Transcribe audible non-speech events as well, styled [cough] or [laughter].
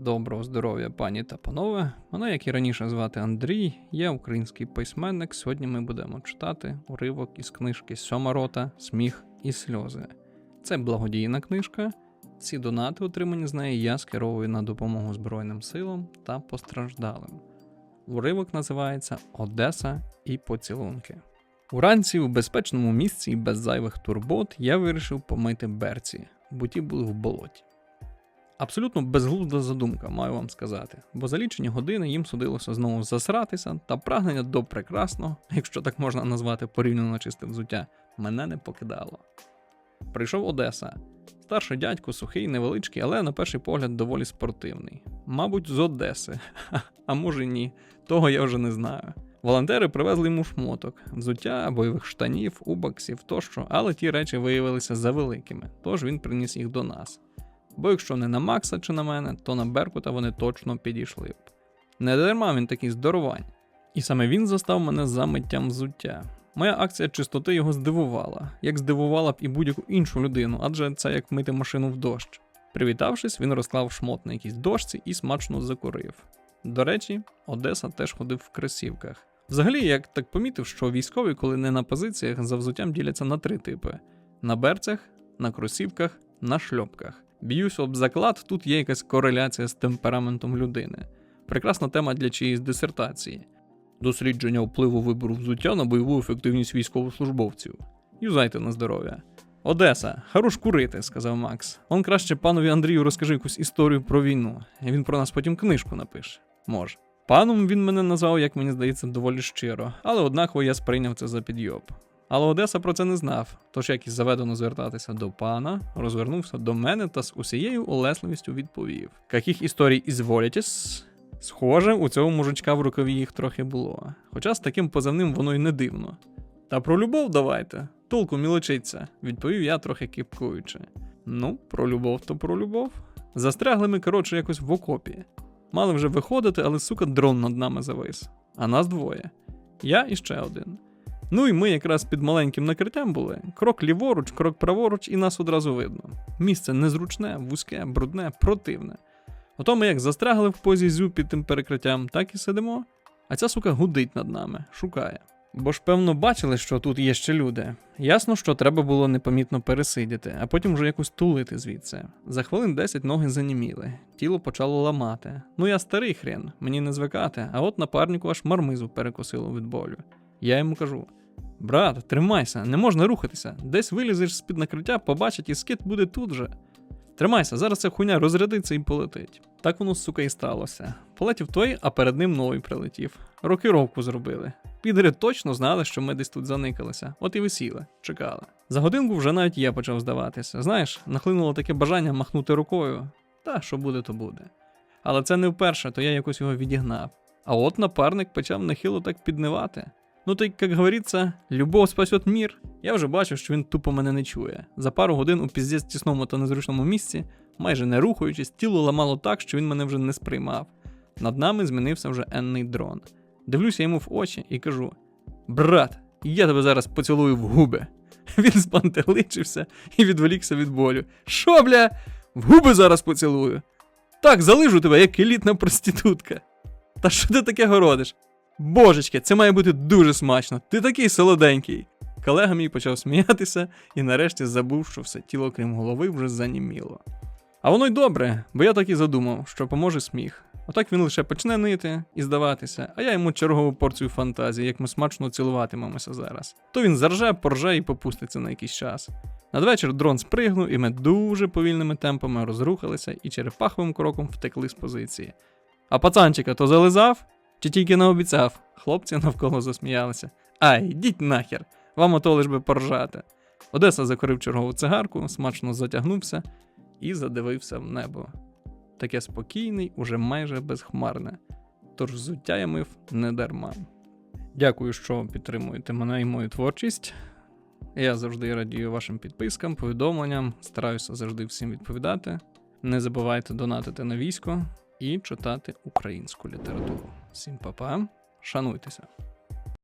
Доброго здоров'я, пані та панове. Мене, як і раніше звати Андрій, я український письменник. Сьогодні ми будемо читати уривок із книжки Сьома рота, Сміх і сльози. Це благодійна книжка. Ці донати, отримані з неї, я скеровую на допомогу Збройним силам та постраждалим. Уривок називається Одеса і поцілунки. Уранці у безпечному місці і без зайвих турбот я вирішив помити берці, бо ті були в болоті. Абсолютно безглузда задумка, маю вам сказати, бо за лічені години їм судилося знову засратися, та прагнення до прекрасного, якщо так можна назвати порівняно чисте взуття, мене не покидало. Прийшов Одеса. Старший дядько, сухий, невеличкий, але на перший погляд доволі спортивний. Мабуть, з Одеси, [laughs] а може ні, того я вже не знаю. Волонтери привезли йому шмоток, взуття, бойових штанів, убаксів тощо, але ті речі виявилися завеликими, тож він приніс їх до нас. Бо якщо не на Макса чи на мене, то на Беркута вони точно підійшли б. Не дарма він такий здоровань. І саме він застав мене за миттям взуття. Моя акція чистоти його здивувала, як здивувала б і будь-яку іншу людину, адже це як мити машину в дощ. Привітавшись, він розклав шмот на якійсь дошці і смачно закурив. До речі, Одеса теж ходив в кросівках. Взагалі, я так помітив, що військові, коли не на позиціях, за взуттям діляться на три типи: на берцях, на кросівках, на шльопках. Б'юсь об заклад, тут є якась кореляція з темпераментом людини. Прекрасна тема для чиїсь дисертації. Дослідження впливу вибору взуття на бойову ефективність військовослужбовців. Юзайте на здоров'я. Одеса, хорош курити, сказав Макс. Он краще панові Андрію розкажи якусь історію про війну. Він про нас потім книжку напише. Може. Паном він мене назвав, як мені здається, доволі щиро, але однаково я сприйняв це за підйоб. Але Одеса про це не знав, тож як і заведено звертатися до пана, розвернувся до мене та з усією улесливістю відповів: Каких історій ізволітесь? Схоже, у цього мужичка в рукаві їх трохи було. Хоча з таким позивним воно й не дивно. Та про любов давайте, толку мілочиться, відповів я трохи кипкуючи. Ну, про любов то про любов. Застрягли ми, коротше, якось в окопі. Мали вже виходити, але сука дрон над нами завис. А нас двоє. Я і ще один. Ну і ми якраз під маленьким накриттям були. Крок ліворуч, крок праворуч, і нас одразу видно. Місце незручне, вузьке, брудне, противне. Ото ми як застрягли в позі зю під тим перекриттям, так і сидимо. А ця сука гудить над нами, шукає. Бо ж, певно, бачили, що тут є ще люди. Ясно, що треба було непомітно пересидіти, а потім вже якось тулити звідси. За хвилин 10 ноги заніміли, тіло почало ламати. Ну я старий хрен, мені не звикати, а от напарнику аж мармизу перекосило від болю. Я йому кажу: брат, тримайся, не можна рухатися. Десь вилізеш з-під накриття, побачить, і скид буде тут же. Тримайся, зараз ця хуйня розрядиться і полетить. Так воно, сука, і сталося. Полетів той, а перед ним новий прилетів. Рокіровку зробили. Підери точно знали, що ми десь тут заникалися, от і висіли, чекали. За годинку вже навіть я почав здаватися. Знаєш, нахлинуло таке бажання махнути рукою. Та що буде, то буде. Але це не вперше, то я якось його відігнав. А от напарник почав нехило так піднивати. Ну то й, як говориться, любов спасет мір. Я вже бачив, що він тупо мене не чує. За пару годин у піздець тісному та незручному місці, майже не рухаючись, тіло ламало так, що він мене вже не сприймав. Над нами змінився вже енний дрон. Дивлюся йому в очі і кажу: Брат, я тебе зараз поцілую в губи. [laughs] Він спантеличився і відволікся від болю. Що, бля, в губи зараз поцілую? Так, залижу тебе, як елітна проститутка. Та що ти таке городиш? Божечки, це має бути дуже смачно. Ти такий солоденький. Колега мій почав сміятися і нарешті забув, що все тіло, крім голови, вже заніміло. А воно й добре, бо я так і задумав, що поможе сміх. Отак він лише почне нити і здаватися, а я йому чергову порцію фантазії, як ми смачно цілуватимемося зараз. То він зарже, порже і попуститься на якийсь час. Надвечір дрон спригнув, і ми дуже повільними темпами розрухалися і черепаховим кроком втекли з позиції. А пацанчика то зализав? Чи тільки не обіцяв? Хлопці навколо засміялися. Ай, йдіть нахер, вам ото лиш би поржати. Одеса закурив чергову цигарку, смачно затягнувся і задивився в небо. Таке спокійний, уже майже безхмарне. Тож взуття я мив не дарма. Дякую, що підтримуєте мене і мою творчість. Я завжди радію вашим підпискам, повідомленням, стараюся завжди всім відповідати. Не забувайте донатити на військо і читати українську літературу. Всім па-па, шануйтеся!